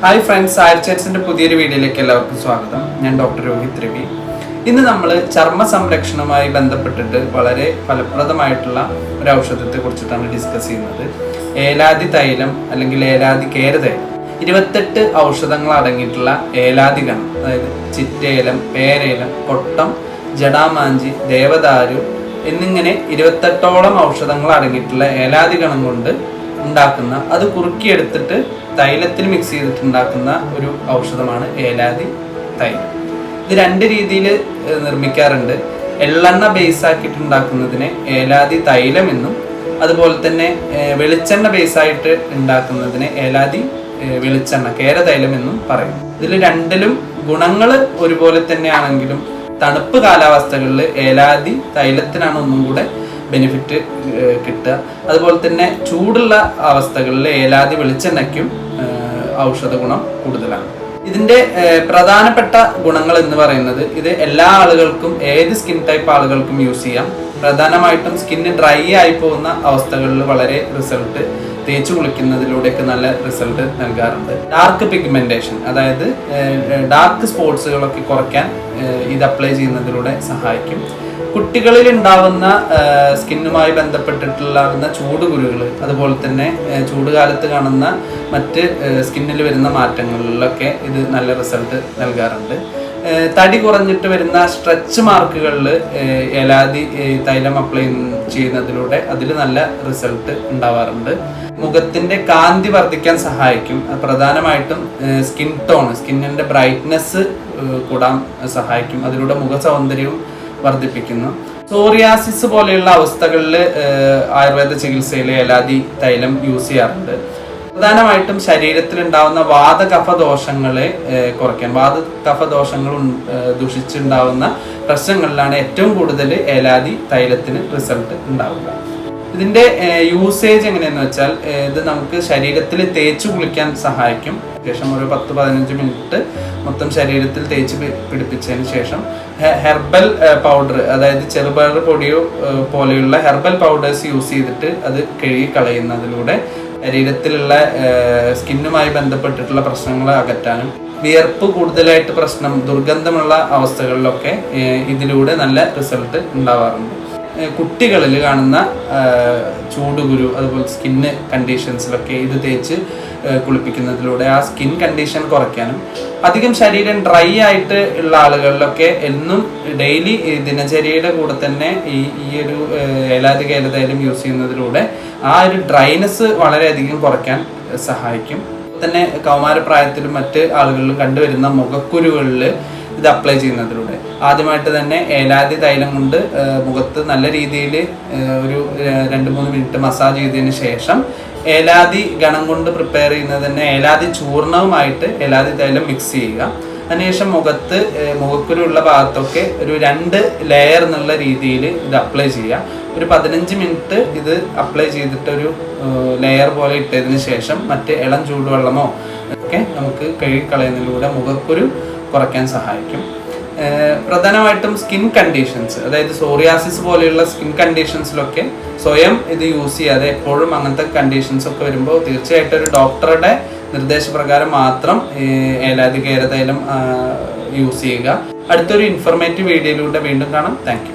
Hi friends ആഴ്ചേറ്റ്സിന്റെ പുതിയൊരു വീഡിയോയിലേക്ക് എല്ലാവർക്കും സ്വാഗതം. ഞാൻ ഡോക്ടർ രോഹിത് രവി. ഇന്ന് നമ്മൾ ചർമ്മ സംരക്ഷണവുമായി ബന്ധപ്പെട്ടിട്ട് വളരെ ഫലപ്രദമായിട്ടുള്ള ഒരു ഔഷധത്തെ കുറിച്ചിട്ടാണ് ഡിസ്കസ് ചെയ്യുന്നത്. ഏലാതി തൈലം അല്ലെങ്കിൽ ഏലാതി കേരതൈലം. ഇരുപത്തെട്ട് ഔഷധങ്ങൾ അടങ്ങിയിട്ടുള്ള ഗണം അതായത് ചിറ്റേലം പേരേലം കൊട്ടം ജടാമാഞ്ചി ദേവദാരു എന്നിങ്ങനെ ഇരുപത്തെട്ടോളം ഔഷധങ്ങൾ അടങ്ങിയിട്ടുള്ള ഏലാതി ഗണം കൊണ്ട് ഉണ്ടാക്കുന്ന അത് കുറുക്കിയെടുത്തിട്ട് തൈലത്തിൽ മിക്സ് ചെയ്തിട്ട് ഉണ്ടാക്കുന്ന ഒരു ഔഷധമാണ് ഏലാതി തൈലം ഇത് രണ്ട് രീതിയിൽ നിർമ്മിക്കാറുണ്ട്. എള്ളെണ്ണ ബേസ് ആക്കിയിട്ട് ഉണ്ടാക്കുന്നതിനെ ഏലാതി തൈലം എന്നും അതുപോലെ തന്നെ വെളിച്ചെണ്ണ ബേസ് ആയിട്ട് ഉണ്ടാക്കുന്നതിനെ ഏലാതി വെളിച്ചെണ്ണ വെളിച്ചെണ്ണ കേരതൈലം എന്നും പറയും. ഇതിൽ രണ്ടിലും ഗുണങ്ങൾ ഒരുപോലെ തന്നെയാണെങ്കിലും തണുപ്പ് കാലാവസ്ഥകളിൽ ഏലാതി തൈലത്തിനാണ് ഒന്നും കൂടെ ബെനിഫിറ്റ് കിട്ടുക. അതുപോലെ തന്നെ ചൂടുള്ള അവസ്ഥകളിൽ ഏലാതി വെളിച്ചെണ്ണയ്ക്കും ഔഷധ ഗുണം കൂടുതലാണ്. ഇതിന്റെ പ്രധാനപ്പെട്ട ഗുണങ്ങൾ എന്ന് പറയുന്നത് ഇത് എല്ലാ ആളുകൾക്കും ഏത് സ്കിൻ ടൈപ്പ് ആളുകൾക്കും യൂസ് ചെയ്യാം. പ്രധാനമായിട്ടും സ്കിന്ന് ഡ്രൈ ആയി പോകുന്ന അവസ്ഥകളിൽ വളരെ റിസൾട്ട് തേച്ച് കുളിക്കുന്നതിലൂടെയൊക്കെ നല്ല റിസൾട്ട് നൽകാറുണ്ട്. ഡാർക്ക് പിഗ്മെന്റേഷൻ അതായത് ഡാർക്ക് സ്പോട്സുകളൊക്കെ കുറയ്ക്കാൻ ഇത് അപ്ലൈ ചെയ്യുന്നതിലൂടെ സഹായിക്കും. കുട്ടികളിൽ ഉണ്ടാവുന്ന സ്കിന്നുമായി ബന്ധപ്പെട്ടിട്ടുണ്ടാകുന്ന ചൂടുകുരുകൾ അതുപോലെ തന്നെ ചൂട് ചൂടുകാലത്ത് കാണുന്ന മറ്റ് സ്കിന്നിൽ വരുന്ന മാറ്റങ്ങളിലൊക്കെ ഇത് നല്ല റിസൾട്ട് നൽകാറുണ്ട്. തടി കുറഞ്ഞിട്ട് വരുന്ന സ്ട്രെച്ച് മാർക്കുകളിൽ ഏലാതി തൈലം അപ്ലൈ ചെയ്യുന്നതിലൂടെ അതിൽ നല്ല റിസൾട്ട് ഉണ്ടാവാറുണ്ട്. മുഖത്തിന്റെ കാന്തി വർദ്ധിക്കാൻ സഹായിക്കും. പ്രധാനമായിട്ടും സ്കിൻ ടോൺ സ്കിന്നിന്റെ ബ്രൈറ്റ്നെസ് കൂടാൻ സഹായിക്കും. അതിലൂടെ മുഖ സൗന്ദര്യവും വർദ്ധിപ്പിക്കുന്നു. സോറിയാസിസ് പോലെയുള്ള അവസ്ഥകളിൽ ആയുർവേദ ചികിത്സയിൽ ഏലാതി തൈലം യൂസ് ചെയ്യാറുണ്ട്. പ്രധാനമായിട്ടും ശരീരത്തിൽ ഉണ്ടാവുന്ന വാതകഫ ദോഷങ്ങളെ കുറയ്ക്കാൻ വാതകഫ ദോഷങ്ങൾ ദുഷിച്ചുണ്ടാവുന്ന പ്രശ്നങ്ങളിലാണ് ഏറ്റവും കൂടുതൽ ഏലാതി തൈലത്തിന് റിസൾട്ട് ഉണ്ടാവുക. ഇതിന്റെ യൂസേജ് എങ്ങനെയെന്ന് വെച്ചാൽ ഇത് നമുക്ക് ശരീരത്തിൽ തേച്ച് കുളിക്കാൻ സഹായിക്കും. ശേഷം ഒരു പത്ത് പതിനഞ്ച് മിനിറ്റ് മൊത്തം ശരീരത്തിൽ തേച്ച് പിടിപ്പിച്ചതിന് ശേഷം ഹെർബൽ പൗഡർ അതായത് ചെറുപയർ പൊടിയോ പോലെയുള്ള ഹെർബൽ പൗഡേഴ്സ് യൂസ് ചെയ്തിട്ട് അത് കഴുകി കളയുന്നതിലൂടെ ശരീരത്തിലുള്ള സ്കിന്നുമായി ബന്ധപ്പെട്ടിട്ടുള്ള പ്രശ്നങ്ങൾ അകറ്റാനും വിയർപ്പ് കൂടുതലായിട്ട് പ്രശ്നം ദുർഗന്ധമുള്ള അവസ്ഥകളിലൊക്കെ ഇതിലൂടെ നല്ല റിസൾട്ട് ഉണ്ടാവാറുണ്ട്. കുട്ടികളിൽ കാണുന്ന ചൂട് ചൂടുകുരു അതുപോലെ സ്കിന്ന് കണ്ടീഷൻസിലൊക്കെ ഇത് തേച്ച് കുളിപ്പിക്കുന്നതിലൂടെ ആ സ്കിൻ കണ്ടീഷൻ കുറയ്ക്കാനും അധികം ശരീരം ഡ്രൈ ആയിട്ട് ഉള്ള ആളുകളിലൊക്കെ എന്നും ഡെയിലി ദിനചര്യയുടെ കൂടെ തന്നെ ഈ ഈ ഒരു ഏലാതി കേലതൈലം യൂസ് ചെയ്യുന്നതിലൂടെ ആ ഒരു ഡ്രൈനെസ് വളരെയധികം കുറയ്ക്കാൻ സഹായിക്കും. തന്നെ കൗമാരപ്രായത്തിലും മറ്റ് ആളുകളിലും കണ്ടുവരുന്ന മുഖക്കുരുകളിൽ ഇത് അപ്ലൈ ചെയ്യുന്നതിലൂടെ. ആദ്യമായിട്ട് തന്നെ ഏലാതി തൈലം കൊണ്ട് മുഖത്ത് നല്ല രീതിയിൽ ഒരു രണ്ട് മൂന്ന് മിനിറ്റ് മസാജ് ചെയ്തതിന് ശേഷം ഏലാതി ഗണം കൊണ്ട് പ്രിപ്പയർ ചെയ്യുന്നത് തന്നെ ഏലാതി ചൂർണവുമായിട്ട് ഏലാതി തൈലം മിക്സ് ചെയ്യുക. അതിനുശേഷം മുഖത്ത് മുഖക്കുരുള്ള ഭാഗത്തൊക്കെ ഒരു രണ്ട് ലെയർ എന്നുള്ള രീതിയിൽ ഇത് അപ്ലൈ ചെയ്യുക. ഒരു പതിനഞ്ച് മിനിറ്റ് ഇത് അപ്ലൈ ചെയ്തിട്ട് ഒരു ലെയർ പോലെ ഇട്ടതിന് ശേഷം മറ്റ് ഇളം ചൂടുവെള്ളമോ ഒക്കെ നമുക്ക് കഴുകിക്കളയുന്നതിലൂടെ മുഖക്കുരു കുറയ്ക്കാൻ സഹായിക്കും. പ്രധാനമായിട്ടും സ്കിൻ കണ്ടീഷൻസ് അതായത് സോറിയാസിസ് പോലെയുള്ള സ്കിൻ കണ്ടീഷൻസിലൊക്കെ സ്വയം ഇത് യൂസ് ചെയ്യാതെ എപ്പോഴും അങ്ങനത്തെ കണ്ടീഷൻസ് ഒക്കെ വരുമ്പോൾ തീർച്ചയായിട്ടും ഒരു ഡോക്ടറുടെ നിർദ്ദേശപ്രകാരം മാത്രം ഏലാതി യൂസ് ചെയ്യുക. അടുത്തൊരു ഇൻഫർമേറ്റീവ് വീഡിയോയിലൂടെ വീണ്ടും കാണാം. താങ്ക്